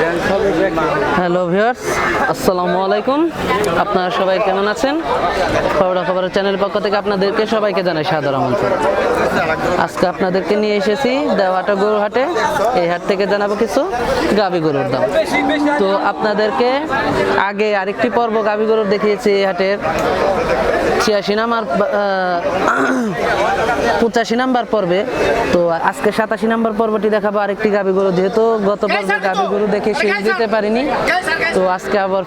Bank hello viewers, আসসালামু আলাইকুম। আপনারা সবাই কেমন আছেন? খবর খবরের চ্যানেল পক্ষ থেকে আপনাদেরকে সবাইকে জানাই সাদর আমন্ত্রণ। আজকে আপনাদেরকে নিয়ে এসেছি দেওয়াটা গরু হাটে। এই হাট থেকে জানাব কিছু গাবি গরুর দাম। তো আপনাদেরকে আগে আরেকটি পর্ব গাবি গরুর দেখিয়েছি এই হাটের। ছিয়াশি নাম্বার পঁচাশি নাম্বার পর্বে। তো আজকে সাতাশি নাম্বার পর্বটি দেখাবো আরেকটি গাবি গরু। যেহেতু গত পর্বে গাবি গরু দেখে দিতে পারিনি। তো আজকে আবার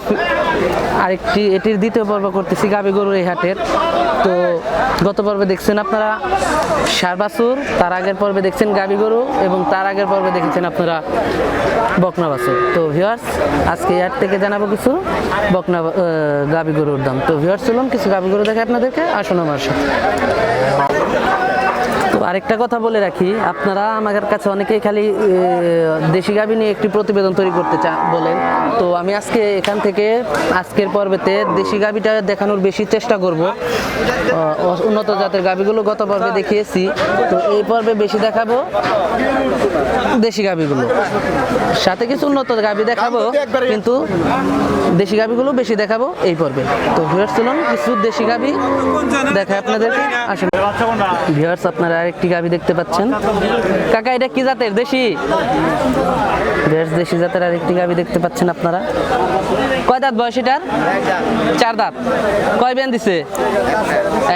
আরেকটি এটির দ্বিতীয় পর্ব করতেছি গাবি গরুর এই হাটের। তো গত পর্বে দেখছেন আপনারা সারবাসুর তার আগের পর্বে দেখছেন গাবি গরু, এবং তার আগের পর্বে দেখেছেন আপনারা বকনা বাছুর। তো ভিওয়ার্স আজকে হাট থেকে জানাব কিছু বকনা গাবি গরুর দাম। তো ভিউয়ার্স চলুন কিছু গাবি গরু দেখে আপনাদেরকে, আসুন আমার সাথে। আরেকটা কথা বলে রাখি আপনারা আমাদের কাছে অনেকেই খালি দেশি গাভী নিয়ে একটি প্রতিবেদন তৈরি করতে চান বলেন। তো আমি আজকে এখান থেকে আজকের পর্বেতে দেশি গাভীটা দেখানোর বেশি চেষ্টা করব। উন্নত জাতের গাভীগুলো গত পর্বে দেখিয়েছি। তো এই পর্বে বেশি দেখাবো দেশি গাভীগুলো। সাথে কিছু উন্নত গাভী দেখাবো কিন্তু দেশি গাভীগুলো বেশি দেখাবো এই পর্বে। তো ভিউয়ার্স চলুন কিছু দেশি গাভী দেখায় আপনাদেরকে। আসুন। ভিউয়ার্স আপনারা আরেকটি গাভী দেখতে পাচ্ছেন। কাকা, এটা কি জাতের? দেশি? ভিউয়ার্স দেশি জাতের আরেকটি গাভী দেখতে পাচ্ছেন আপনারা। কয় দাঁত বয়স এটার? চার দাঁত। কয় বেন দিছে?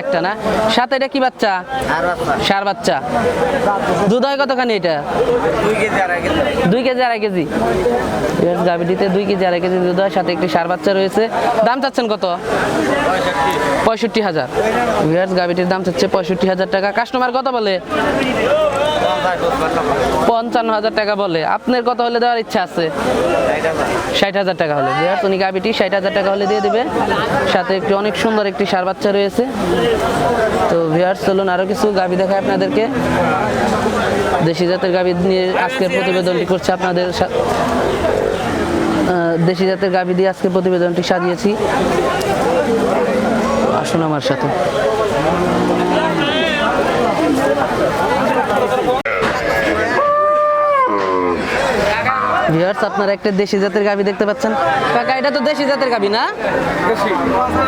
একটা না? সাথে এটা কি বাচ্চা? সার বাচ্চা। দুধ হয় কতখানি এটা? দুই কেজি আড়াই কেজি। গাভীটিতে দুই কেজি আড়াই কেজি দুধ হয়, সাথে একটি সার বাচ্চা রয়েছে। দাম চাচ্ছেন কত? পঁয়ষট্টি হাজার। গাভীটির দাম চাচ্ছে পঁয়ষট্টি হাজার টাকা। কাস্টমার কত বলে? পঞ্চান্ন হাজার টাকা বলে। আপনার কত হলে দেওয়ার ইচ্ছা আছে? ষাট হাজার টাকা হলে। ভিউয়ার্স উনি গাভীটি ষাট হাজার টাকা হলে দিয়ে দেবে। সাথে একটি অনেক সুন্দর একটি সার বাচ্চা রয়েছে। তো ভিউয়ার্স চলুন আরও কিছু গাভী দেখায় আপনাদেরকে। দেশি জাতের গাভী নিয়ে আজকের প্রতিবেদনটি করছে আপনাদের দেশি জাতের গাভী দিয়ে আজকে প্রতিবেদনটি সাজিয়েছি। আসুন আমার সাথে। ভিউয়ার্স আপনারা একটা দেশি জাতের গাবি দেখতে পাচ্ছেন। কাকা এটা তো দেশি জাতের গাবি না?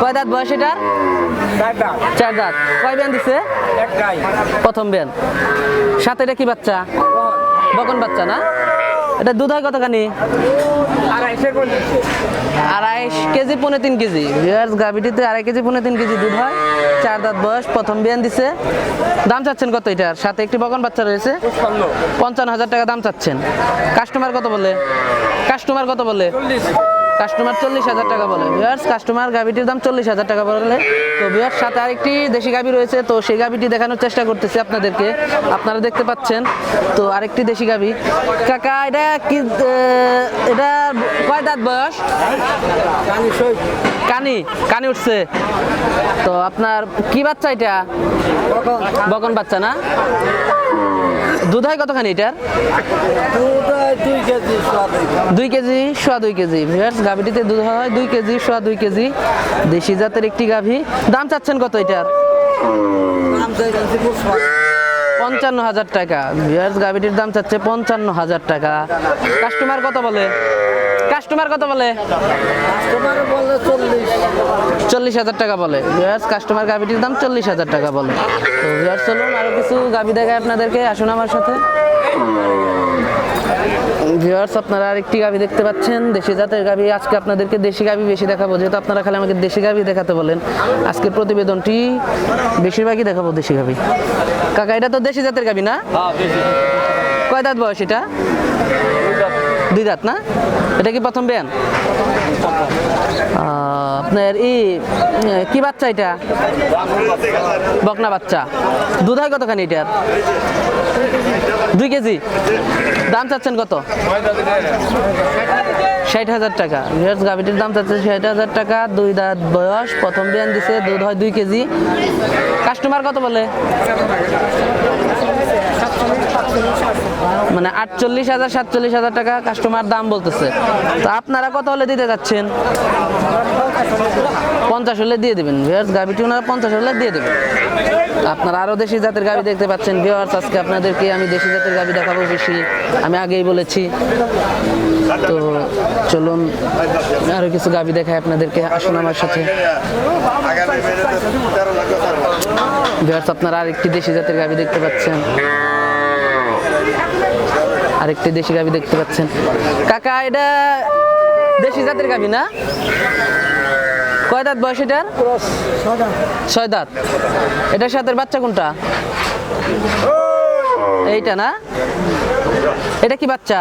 কয় দাঁত বয়স এটা? চার দাঁত। কয় ব্যান দিছে? প্রথম ব্যান সাথে এটা কি বাচ্চা? বকন বাচ্চা না? এটা দুধ হয় কতখানি? আড়াইশ কেজি পনেরো তিন কেজি। ভিউয়ার্স গাভিটিতে আড়াই কেজি পনেরো তিন কেজি দুধ হয়। চার দাঁত বয়স প্রথম বিয়ান দিছে। দাম চাচ্ছেন কত এটার? সাথে একটি বগন বাচ্চা রয়েছে। পঞ্চান্ন। হাজার টাকা দাম চাচ্ছেন। কাস্টমার কত বলে? কাস্টমার কত বলে? কাস্টমার চল্লিশ হাজার টাকা বলে। ভিউয়ার্স কাস্টমার গাভিটির দাম চল্লিশ হাজার টাকা বলে। তো ভিউয়ার্স সাথে আরেকটি দেশি গাভি রয়েছে তো সেই গাভিটি দেখানোর চেষ্টা করতেছি আপনাদেরকে। আপনারা দেখতে পাচ্ছেন তো আরেকটি দেশি গাভি। কাকা এটা কি এটা কয় দাঁত বয়স? কানি কানি উঠছে। তো আপনার কি বাচ্চা এটা? বকন বাচ্চা না? দুধ হয় কতখানি এটার? দুই কেজি সোয়া দুই কেজি। ভিউয়ার্স, গাভীটিতে দুধ হয় দুই কেজি, সোয়া দুই কেজি। দেশি জাতের একটি গাভী। দাম চাচ্ছেন কত এটার? পঞ্চান্ন হাজার টাকা। ভিউয়ার্স গাভিটির দাম চাচ্ছে পঞ্চান্ন হাজার টাকা। কাস্টমার কত বলে? কাস্টমার কত বলে? চল্লিশ। হাজার টাকা বলে। ভিউয়ার্স কাস্টমার গাভিটির দাম চল্লিশ হাজার টাকা বলে। তো ভিউয়ার্স চলুন আরও কিছু গাভি দেখায় আপনাদেরকে। আসুন আমার সাথে। ভিউয়ার্স আপনারা আরেকটি গাভি দেখতে পাচ্ছেন। দেশি জাতের গাভি। আজকে আপনাদেরকে দেশি গাভি বেশি দেখাবো। যেহেতু আপনারা খালি আমাকে দেশি গাভি দেখাতে বলেন আজকের প্রতিবেদনটি বেশিরভাগই দেখাবো দেশি গাভি। কাকা এটা তো দেশি জাতের গাভি না? কয় দাঁত বয়স এটা? দুই দাঁত না? এটা কি প্রথম ব্যান আপনার ই কি বাচ্চা এটা? বকনা বাচ্চা। দুধ হয় কতখানি এটার? দুই কেজি? দাম চাচ্ছেন কত? ষাট হাজার টাকা। ভিউয়ার্স, গাভিটির দাম চাচ্ছে ষাট হাজার টাকা। দুই দাঁত বয়স, প্রথম বিয়ান দিছে, দুধ হয় দুই কেজি। কাস্টমার কত বলে? মানে আটচল্লিশ হাজার, সাতচল্লিশ হাজার টাকা কাস্টমার দাম বলতেছে। তো আপনারা কত হলে দিতে যাচ্ছেন? পঞ্চাশ হলে দিয়ে দেবেন। ভিউয়ার্স গাভিটি ওনারা পঞ্চাশ হলে দিয়ে দেবেন। আপনারা আরও দেশি জাতের গাভি দেখতে পাচ্ছেন। ভিউয়ার্স আজকে আপনাদেরকে আমি দেশি জাতের গাভি দেখাবো বেশি। আমি আগেই বলেছি। তো চলুন, আরও কিছু গাবি দেখায় আপনাদেরকে। আসুন আমার সাথে। ভিউয়ার্স আপনারা আরেকটি দেশি জাতের গাবি দেখতে পাচ্ছেন। আরেকটি দেশি গাবি দেখতে পাচ্ছেন। কাকা, এটা দেশি জাতের গাবি না? কয় দাঁত বয়স এটার? ছয় দাঁত। এটার বাচ্চা কোনটা? এইটা না? এটা কি বাচ্চা?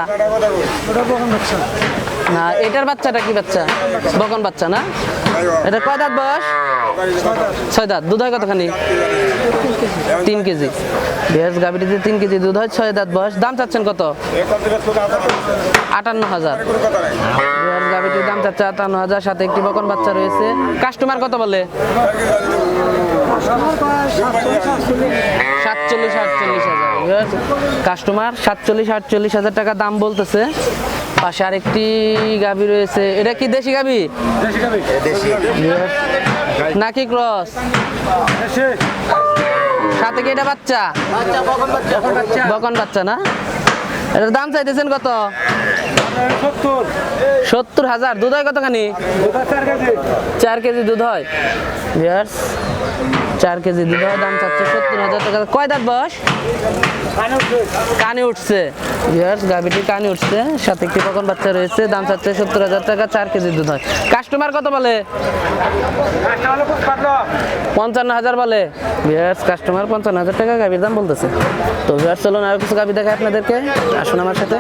না, এটার বাচ্চাটা কি বাচ্চা? বকন বাচ্চা না? এটা কয় দাঁত বয়স? ছয় দাঁত। দুধ হয় কতখানি? তিন কেজি। ভেজ গাভিটিতে তিন কেজি দুধ হয়, ছয় দাঁত বয়স। দাম চাচ্ছেন কত? আটান্ন হাজার। ভেজ গাভিটির দাম চাচ্ছে আটান্ন হাজার। সাথে একটি বকন বাচ্চা রয়েছে। কাস্টমার কত বলে? সাতচল্লিশ আটচল্লিশ হাজার। কাস্টমার সাতচল্লিশ আটচল্লিশ হাজার টাকা দাম বলতেছে। পাশে আরেকটি গাভী রয়েছে। এটা কি দেশি গাভি? নাকি ক্রস? সাথে কি এটা বাচ্চা? বকন বাচ্চা। না? এটার দাম চাইতেছেন কত? সত্তর। হাজার। দুধ হয় কতখানি? চার কেজি। দুধ হয়। চার কেজি দুধ দাম চাচ্ছে সত্তর হাজার টাকা। কয় দাঁত বয়স? কানে উঠছে। ভিউয়ার্স গাভিটি কানে উঠছে। সাথে একটি পকন বাচ্চা রয়েছে, দাম চাচ্ছে সত্তর হাজার টাকা, চার কেজি দুধ হয়। কাস্টমার কত বলে? পঞ্চান্ন হাজার বলে। ভিউয়ার্স কাস্টমার পঞ্চান্ন হাজার টাকা, গাভির দাম বলতেছে। তো ভিউয়ার্স চলুন আরও কিছু গাভি দেখায় আপনাদেরকে। আসুন আমার সাথে।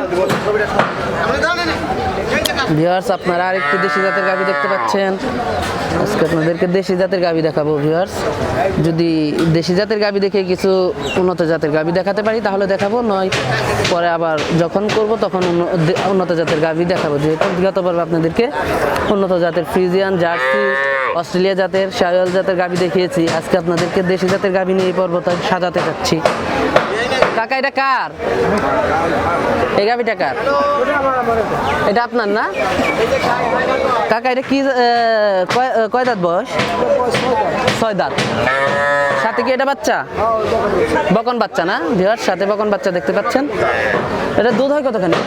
ভিউয়ার্স আপনারা আরেকটি দেশি জাতের গাভি দেখতে পাচ্ছেন। আজকে আপনাদেরকে দেশি জাতের গাভি দেখাবো ভিউয়ার্স যদি দেশি জাতের গাভি দেখে কিছু উন্নত জাতের গাভি দেখাতে পারি, তাহলে দেখাবো। নয়, পরে আবার যখন করব, তখন উন্নত জাতের গাভি দেখাবো। যেহেতু বিগত পর্বে আপনাদেরকে উন্নত জাতের ফ্রিজিয়ান, জার্সি, অস্ট্রেলিয়া জাতের, শায়াল জাতের গাভি দেখিয়েছি। আজকে আপনাদেরকে দেশি জাতের গাভি নিয়ে এই পর্বটা সাজাতে চাচ্ছি কাকা, এটা কার? এই গাভিটা কার? এটা আপনার না? কাকা, এটা কি কয় দাঁত বয়স? ছয় দাঁত। সাথে কি এটা বাচ্চা? বকন বাচ্চা না? ভিওর সাথে বকন বাচ্চা দেখতে পাচ্ছেন। এটা দুধ হয় কতখানি?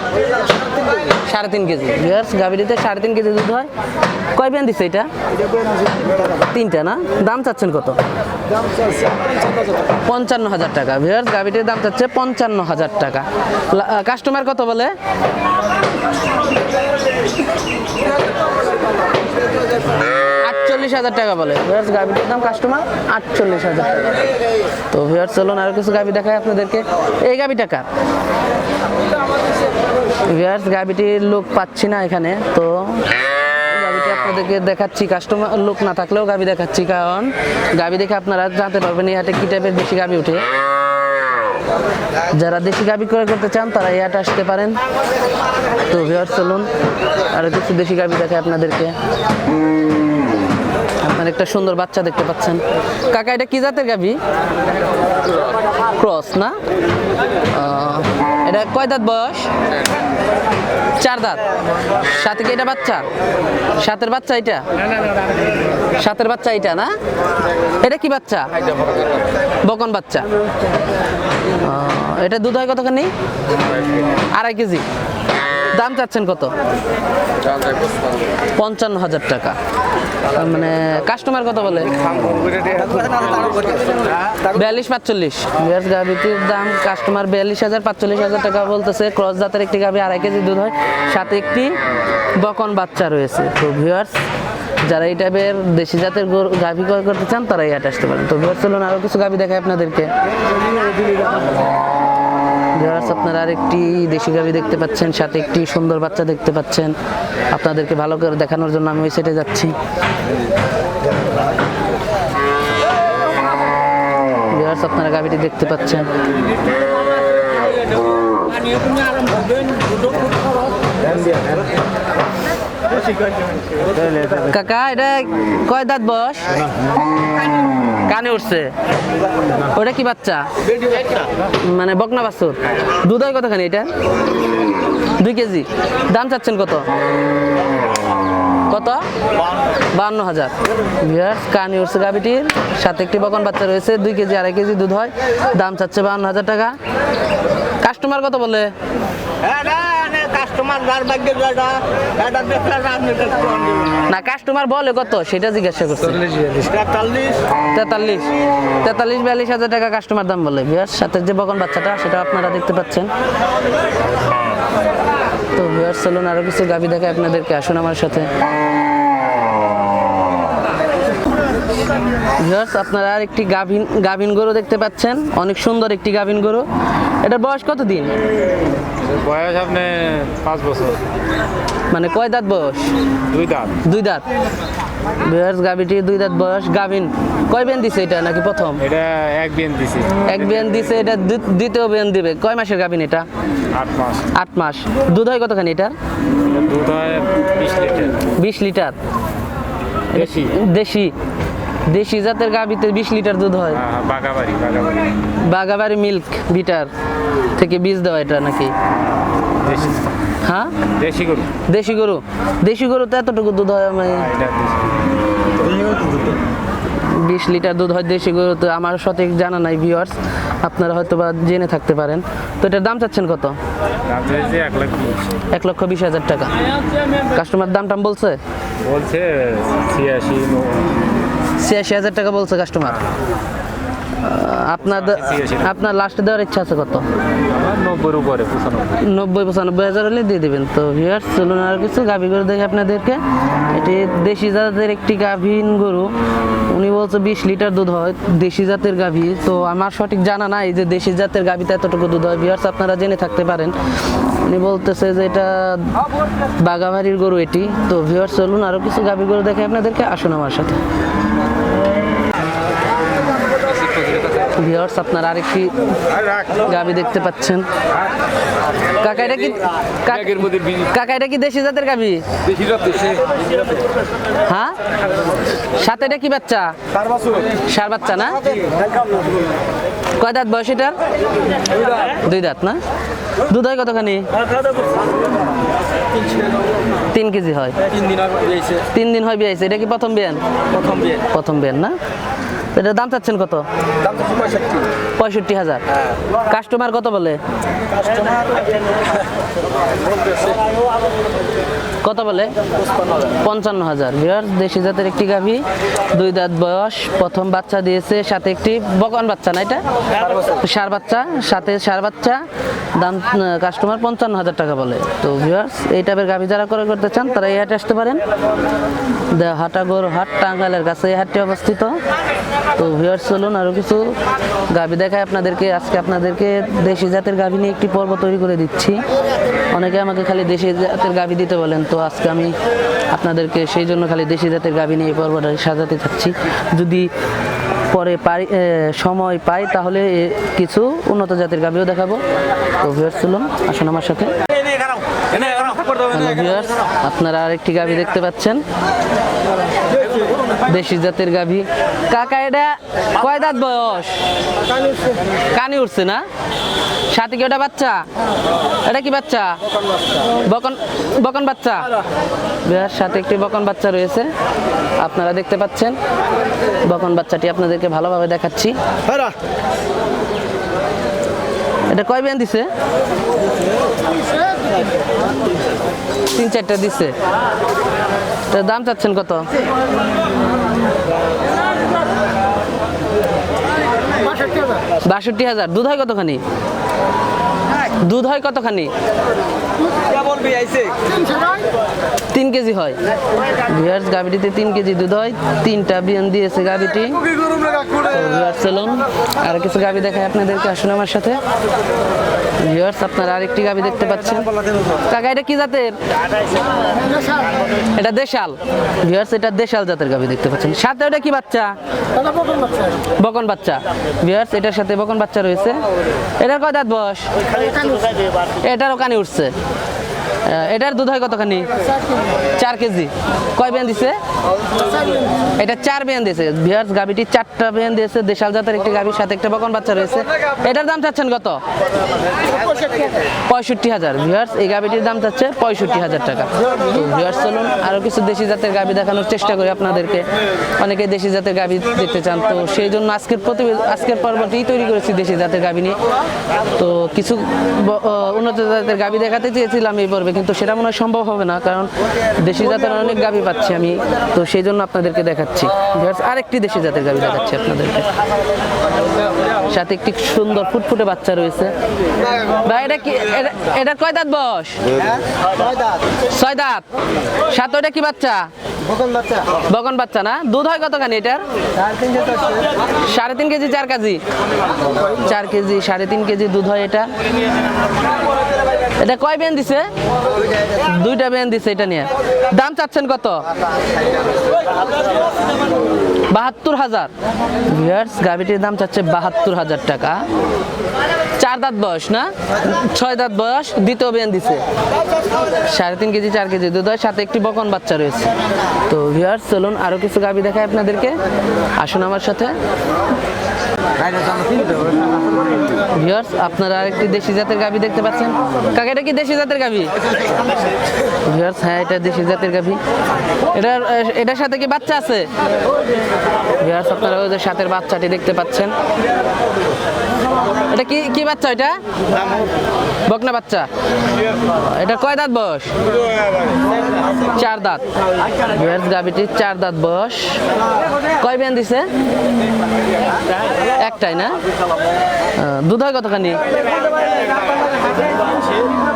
সাড়ে তিন কেজি। ভিওর্স গাভীটিতে সাড়ে তিন কেজি দুধ হয়। কয় বিয়ান দিচ্ছে এটা? তিনটা না? দাম চাচ্ছেন কত? পঞ্চান্ন হাজার টাকা। ভিওর্স গাভীটির দাম চাচ্ছে পঞ্চান্ন হাজার টাকা। কাস্টমার কত বলে? আটচল্লিশ হাজার টাকা বলে। ভিউয়ার্স গাভিটির দাম কাস্টমার আটচল্লিশ হাজার টাকা। তো ভিউয়ার্স, চলুন আরও কিছু গাভি দেখায় আপনাদেরকে। এই গাভি টাকা ভিউয়ার্স গাভিটির লোক পাচ্ছি না এখানে, তো আপনাদেরকে দেখাচ্ছি কাস্টমার লোক না থাকলেও গাভি দেখাচ্ছি, কারণ গাবি দেখে আপনারা জানতে পারবেন এই হাটে কি টাইপের বেশি গাবি উঠে যারা দেশি গাভি ক্রয় করতে চান, তারা এই হাটে আসতে পারেন। তো ভিউয়ার্স চলুন, আরও কিছু দেশি গাভি দেখায় আপনাদেরকে। আপনার একটা সুন্দর বাচ্চা দেখতে পাচ্ছেন। কাকা, এটা কি জাতের গাভি ক্রস না? এটা কয় দাঁত বয়স? চার দাঁত। সাথে কি এটা বাচ্চা? সাতের বাচ্চা এটা? সাতের বাচ্চা এটা না? এটা কি বাচ্চা? বকন বাচ্চা। এটা দুধ হয় কতখানি? আড়াই কেজি। দাম চাচ্ছেন কত? পঞ্চান্ন হাজার টাকা। মানে কাস্টমার কত বলে? বিয়াল্লিশ পাঁচচল্লিশ গাভিটির দাম কাস্টমার বিয়াল্লিশ হাজার পাঁচচল্লিশ হাজার টাকা বলতেছে। ক্রস জাতের একটি গাভি আড়াই কেজি দুধ হয়। সাথে একটি বকন বাচ্চা রয়েছে। তো ভিউয়ার্স যারা এই টাইপের দেশি জাতের গাভি ক্রয় করতে চান তারা এই হাটে আসতে পারেন। তো ভিউয়ার্স চলুন আরও কিছু গাভি দেখায় আপনাদেরকে। ভিউয়ার্স আপনারা আরেকটি দেশি গাভি দেখতে পাচ্ছেন, সাথে একটি সুন্দর বাচ্চা দেখতে পাচ্ছেন। আপনাদেরকে ভালো করে দেখানোর জন্য আমি ওই সাইডে যাচ্ছি। ভিউয়ার্স আপনারা গাভিটি দেখতে পাচ্ছেন। কাকা, এটা কয় দাঁত বয়স? কানে উঠছে। ওটা কি বাচ্চা? মানে বকনা বাছুর। দুধ হয় কতখানি এটা? দুই কেজি। দাম চাচ্ছেন কত? কত? বান্ন হাজার। কানি উঠছে গাভিটির। সাথে একটি বকন বাচ্চা রয়েছে। দুই কেজি, আড়াই কেজি দুধ হয়। দাম চাচ্ছে বান্ন হাজার টাকা। কাস্টমার কত বলে? না কাস্টমার বলে কত? সেটা জিজ্ঞাসা করছে। তেতাল্লিশ। তেতাল্লিশ। বিয়াল্লিশ হাজার টাকা কাস্টমার দাম বলে। বিয়ার সাথে যে বগন বাচ্চাটা সেটা আপনারা দেখতে পাচ্ছেন। তো বিয়ার চলুন আরও কিছু গাভি দেখে আপনাদেরকে। আসুন আমার সাথে। ভিউয়ার্স আপনারা আর একটি গাভিন গাভিন গরু দেখতে পাচ্ছেন। অনেক সুন্দর একটি গাভিন গরু। এটার বয়স কত দিন বয়স আপনি পাঁচ বছর। মানে কয় দাঁত বয়স? দুই দাঁত। দুই দাঁত। ভিউয়ার্স গাভিটি দুই দাঁত বয়স গাভিন। কয় বেন দিছে এটা নাকি প্রথম? এটা এক বিন দিছি। এক বেন দিছে এটা দ্বিতীয় বেন দিবে। কয় মাসের গাভিন এটা? আট মাস। আট মাস। দুধ হয় কতখানি এটা দুধ হয় বিশ লিটার। বিশ লিটার। দেশি। দেশি জাতের গাভিতে বিশ লিটার দুধ হয়। হ্যাঁ হ্যাঁ, বাগাবাড়ি বাগাবাড়ি। বাগাবাড়ি মিল্ক বিটার থেকে বীজ দেওয়া এটা নাকি? হ্যাঁ? দেশি গরু। দেশি গরু। দেশি গরু তো এতটুকু দুধ হয় মানে হ্যাঁ, বিশ লিটার দুধ হয় দেশি গরু তো আমার সঠিক জানা নাই ভিউয়ার্স আপনারা হয়তো বা জেনে থাকতে পারেন। তো এটার দাম চাচ্ছেন কত? এক এক লক্ষ বিশ হাজার টাকা। কাস্টমার দাম টাম বলছে? বলছে ছিয়াশি ছিয়াশি হাজার টাকা বলছে কাস্টমার আপনার আপনার লাস্টে দেওয়ার ইচ্ছা আছে কত? উপরে নব্বই পঁচানব্বই হাজার হলে দিয়ে দিবেন। তো ভিউয়ার্স চলুন আর কিছু গাভী গরু দেখে আপনাদেরকে। এটি দেশি জাতের একটি গাভীন গরু। উনি বলছে বিশ লিটার দুধ হয় দেশি জাতের গাভী। তো আমার সঠিক জানা নাই যে দেশি জাতের গাভীতে এতটুকু দুধ হয়। ভিউয়ার্স আপনারা জেনে থাকতে পারেন। উনি বলতেছে যে এটা বাগাবাড়ির গরু এটি। তো ভিউয়ার্স চলুন আরও কিছু গাভী গরু দেখে আপনাদেরকে। আসুন আমার সাথে। ভিউয়ার্স আপনারা আরেকটি গাভী দেখতে পাচ্ছেন। কাকা এটা কি কাকা এটা কি দেশি জাতের গাভী হ্যাঁ? সাথে এটা কি বাচ্চা? সার বাচ্চা না? কয় দাঁত বয়স এটার? দুই দাঁত না? দুধ হয় কতখানি? তিন কেজি হয়। তিন দিন হয় বিয়াইছে এটা কি প্রথম বিয়ান প্রথম বিয়ান না? এটার দাম চাচ্ছেন কত? পঁয়ষট্টি হাজার। কাস্টমার কত বলে? কত বলে? পঞ্চান্ন হাজার। ভিউয়ার্স দেশি জাতের একটি গাভী দুই দাঁত বয়স প্রথম বাচ্চা দিয়েছে সাথে একটি বকন বাচ্চা না এটা? সার বাচ্চা। সাথে সার বাচ্চা দাম কাস্টমার পঞ্চান্ন হাজার টাকা বলে। তো ভিউয়ার্স এই টাইপের গাভী যারা করে করতে চান তারা এই হাটে আসতে পারেন। দে- হাটাগোর হাট টাঙ্গালের কাছে এই হাটটি অবস্থিত। তো ভিউয়ার্স চলুন আরও কিছু গাভী দেখায় আপনাদেরকে। আজকে আপনাদেরকে দেশি জাতের গাভী নিয়ে একটি পর্ব তৈরি করে দিচ্ছি। অনেকে আমাকে খালি দেশি জাতের গাভী দিতে বলেন তো আজকে আমি আপনাদেরকে সেই জন্য খালি দেশি জাতের গাভী নিয়ে এই পর্বটা সাজাতে চাচ্ছি। যদি পরে পাই সময় পাই তাহলে কিছু উন্নত জাতের গাভীও দেখাবো। তো ভিউয়ার্স চলুন, আসুন আমার সাথে। আপনারা আরেকটি গাভী দেখতে পাচ্ছেন। দেশি জাতের গাভী। কাকা, এটা কয় দাঁত বয়স? কানি উঠছে না? সাথে কি ওটা বাচ্চা? এটা কি বাচ্চা? বকন বকন বাচ্চা? বিহার সাথে একটি বকন বাচ্চা রয়েছে। আপনারা দেখতে পাচ্ছেন। বকন বাচ্চাটি আপনাদেরকে ভালোভাবে দেখাচ্ছি। এটা কয় ব্যান দিছে? তিন চারটা দিছে। তার দাম চাচ্ছেন কত? বাষট্টি হাজার। দুধ হয় কতখানি? দুধ হয় কতখানি? তিন কেজি হয় ভিয়ার্স গাভিটিতে তিন কেজি দুধ হয় তিনটা বিয়ান দিয়েছে গাভিটি ভিউয়ার্স চলুন আর কিছু গাভি দেখায় আপনাদেরকে আসুন আমার সাথে। ভিউয়ার্স আপনারা আরেকটি গাভি দেখতে পাচ্ছেন। কাকা, এটা কি জাতের? এটা দেশাল। ভিউয়ার্স এটা দেশাল জাতের গাভি দেখতে পাচ্ছেন। সাথে ওটা কি বাচ্চা? বকন বাচ্চা। ভিউয়ার্স এটার সাথে বকন বাচ্চা রয়েছে। এটার কয় দাঁত বয়স? এটারও কানে উঠছে। এটার দুধ হয় কতখানি? চার কেজি। কয় বেন দিছে? এটা চার বেন দিয়েছে ভিয়ার্স গাবিটি চারটা বেন দিয়েছে। দেশাল জাতের একটি গাবির সাথে একটা বকন বাচ্চা রয়েছে। এটার দাম চাচ্ছেন কত? পঁয়ষট্টি হাজার। ভিয়ার্স এই গাবিটির দাম চাচ্ছে পঁয়ষট্টি হাজার টাকা। তো ভিয়ার্স চলুন আরও কিছু দেশি জাতের গাবি দেখানোর চেষ্টা করি আপনাদেরকে। অনেকে দেশি জাতের গাবি দেখতে চান। তো সেই জন্য আজকের প্রতি আজকের পর্বটি তৈরি করেছি দেশি জাতের গাবি নিয়ে। তো কিছু উন্নত জাতের গাবি দেখাতে চেয়েছিলাম এই পর্বে। কিন্তু সেটা মনে হয় সম্ভব হবে না, কারণ দেশি জাতের অনেক গাভী পাচ্ছি আমি, তো সেই জন্য আপনাদেরকে দেখাচ্ছি। আরেকটি দেশি জাতের গাভী দেখাচ্ছি আপনাদেরকে। সাথে একটি সুন্দর ফুটফুটে বাচ্চা রয়েছে। ভাই, এটা কি এটা- কয় দাঁত বয়স? ছয় দাঁত। সাত ওটা কি বাচ্চা? বগন বাচ্চা না? দুধ হয় কতখানি এটার? সাড়ে তিন কেজি, চার কেজি। চার কেজি, সাড়ে তিন কেজি দুধ হয় এটা। এটা কয় ব্যান দিছে? দুইটা ব্যান দিছে এটা নিয়ে। দাম চাচ্ছেন কত? বাহাত্তর হাজার। গাভিটির দাম চাচ্ছে বাহাত্তর হাজার টাকা। চার দাঁত বয়স, না? ছয় দাঁত বয়স, দ্বিতীয় বেন দিছে। সাড়ে তিন কেজি, চার কেজি দুধ হয়, সাথে একটি বকন বাচ্চা রয়েছে। তো ভিয়ার্স চলুন আরও কিছু গাভি দেখায় আপনাদেরকে। আসুন আমার সাথে। ভিউয়ার্স আপনারা আরেকটি দেশি জাতের গাভি দেখতে পাচ্ছেন। কাকা, এটা কি দেশি জাতের গাভি ভিউয়ার্স হ্যাঁ এটা দেশি জাতের গাভি এটার এটার সাথে কি বাচ্চা আছে? ভিউয়ার্স আপনারা ওদের সাথের বাচ্চাটি দেখতে পাচ্ছেন। এটা কি কি বাচ্চা এটা? বকনা বাচ্চা। এটা কয় দাঁত বস চার দাঁত। গাভিটির চার দাঁত বয়স। কয় বেন দিছে? একটাই না? দুধ হয় কতখানি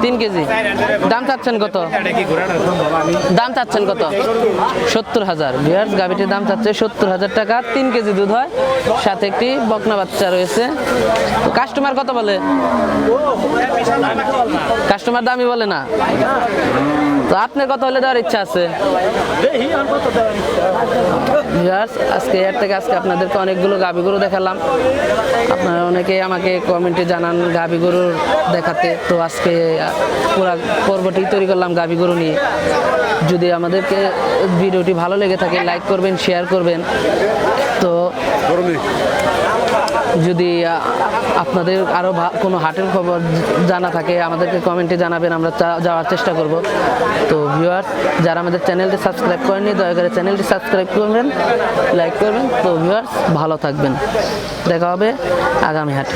তিন কেজি। দাম চাচ্ছেন কত? দাম চাচ্ছেন কত? সত্তর হাজার। বিয়ার্স গাভিটির দাম চাচ্ছে সত্তর হাজার টাকা। তিন কেজি দুধ হয়। সাথে একটি বকনা বাচ্চা রয়েছে। কাস্টমার কত বলে? কাস্টমার দামই বলে না। তো আপনার কত হলে দেওয়ার ইচ্ছা আছে? আজকে এর থেকে আজকে আপনাদেরকে অনেকগুলো গাভী গরু দেখালাম। আপনারা অনেকেই আমাকে কমেন্টে জানান গাভী গরুর দেখাতে। তো আজকে পুরো পর্বটি তৈরি করলাম গাভী গরু নিয়ে। যদি আমাদেরকে ভিডিওটি ভালো লেগে থাকে লাইক করবেন শেয়ার করবেন। তো যদি আপনাদের আরও কোনো হাটের খবর জানা থাকে, আমাদেরকে কমেন্টে জানাবেন, আমরা যাওয়ার চেষ্টা করব। তো ভিউয়ার যারা আমাদের চ্যানেলটি সাবস্ক্রাইব করেনি দয়া করে চ্যানেলটি সাবস্ক্রাইব করবেন লাইক করবেন। তো ভিউয়ার্স ভালো থাকবেন। দেখা হবে আগামী হাটে।